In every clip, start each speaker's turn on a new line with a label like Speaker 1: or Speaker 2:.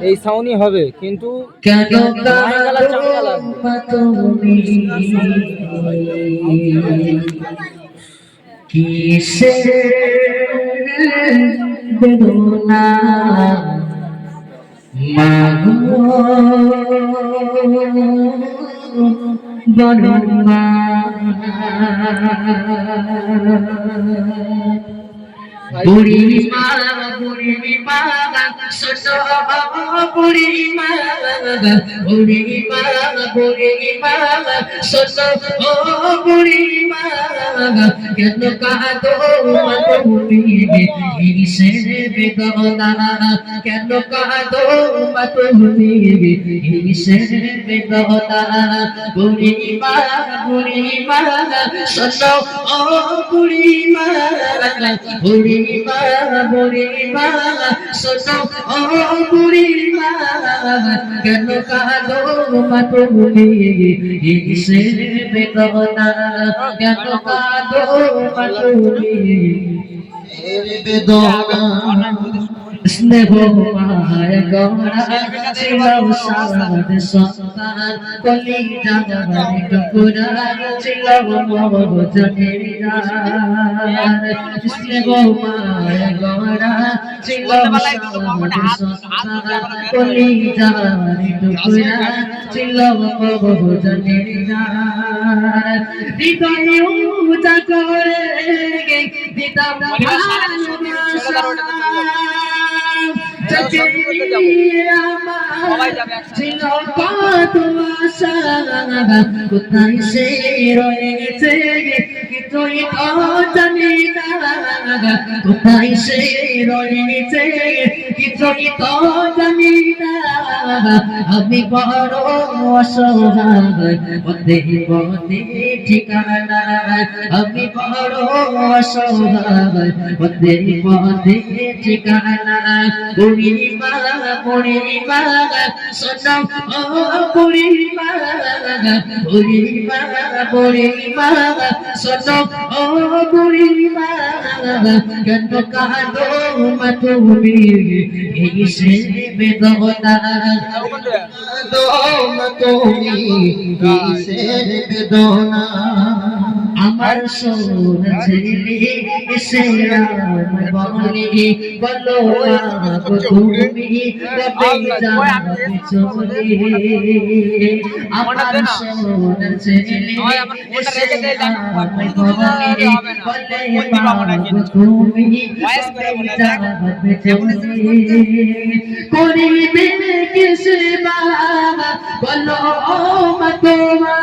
Speaker 1: এই সাউনি হবে কিন্তু
Speaker 2: কেন
Speaker 1: মাইকালা
Speaker 2: বেদনা মাগো বড়মা বুড়িমা ছোট বুড়িমা বুড়িমা বুড়িমা ছোট বুড়িমা কেন কাঁদো তুমি হিসে বেদনা কেন কাঁদো তুমি হিসে বেদনা বুড়িমা বুড়িমা ছোট বুড়িমা বুড়িমা বুড়িমা শোনো ও বুড়িমা কেন কাঁদো মা তুমি? হিসে বেদনা, কেন কাঁদো মা তুমি? বেদনা স্নেহ মায় গৌরা ছিলাম সারাদ সন্তান কলি জাগার টুকুরা ছিলাম মজনের স্নেহ মায় গৌরা ছিলাম সারাদ সন্তান কলি জাগার টুকুরা ছিলাম মজনের হৃদয় উজা করে দিতাম ভালোবাসা ছিল কোথায় সে রয়েছে কিছুই তো জানি না কোথায় সে রয়েছে কিছুই তো জানি না আমি বড় অসহায় পথে পথে ঠিকানা। আমি বড় অসহায় পথে পথে ঠিকানা। শোনো, ও বুড়িমা বুড়িমা বুড়িমা, শোনো, ও বুড়িমা। কেন কাঁদো তুমি এই সে বেদনা তুমি এই সে বেদনা আমার সোন ছেলে, এসে আমার বলে তুমি, কবে আমার সোন ছেলে, এসে আমার বলে তুমি, কবে যাবে চলে করিবে কিসে বাবা বলো মা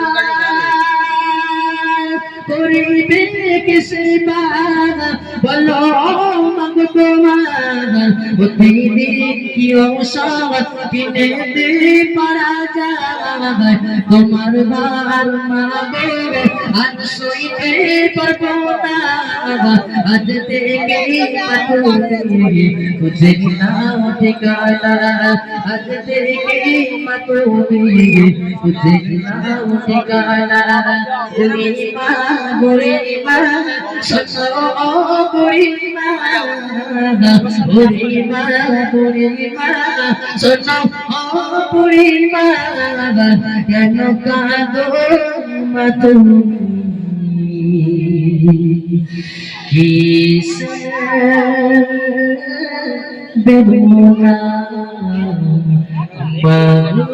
Speaker 2: কিসে বাবা বলো মগ তোমার প্রতিদিন কি ঔষধ কিনে দে পারা যায় তোমার বার মাগে আজ সইতে পারব না। আজ থেকে খুঁজে নাও ঠিকানা। বুড়িমা বুড়িমা সত্য বুড়িমা কেন কাঁদো মা তুমি কিসে বেদনা মানো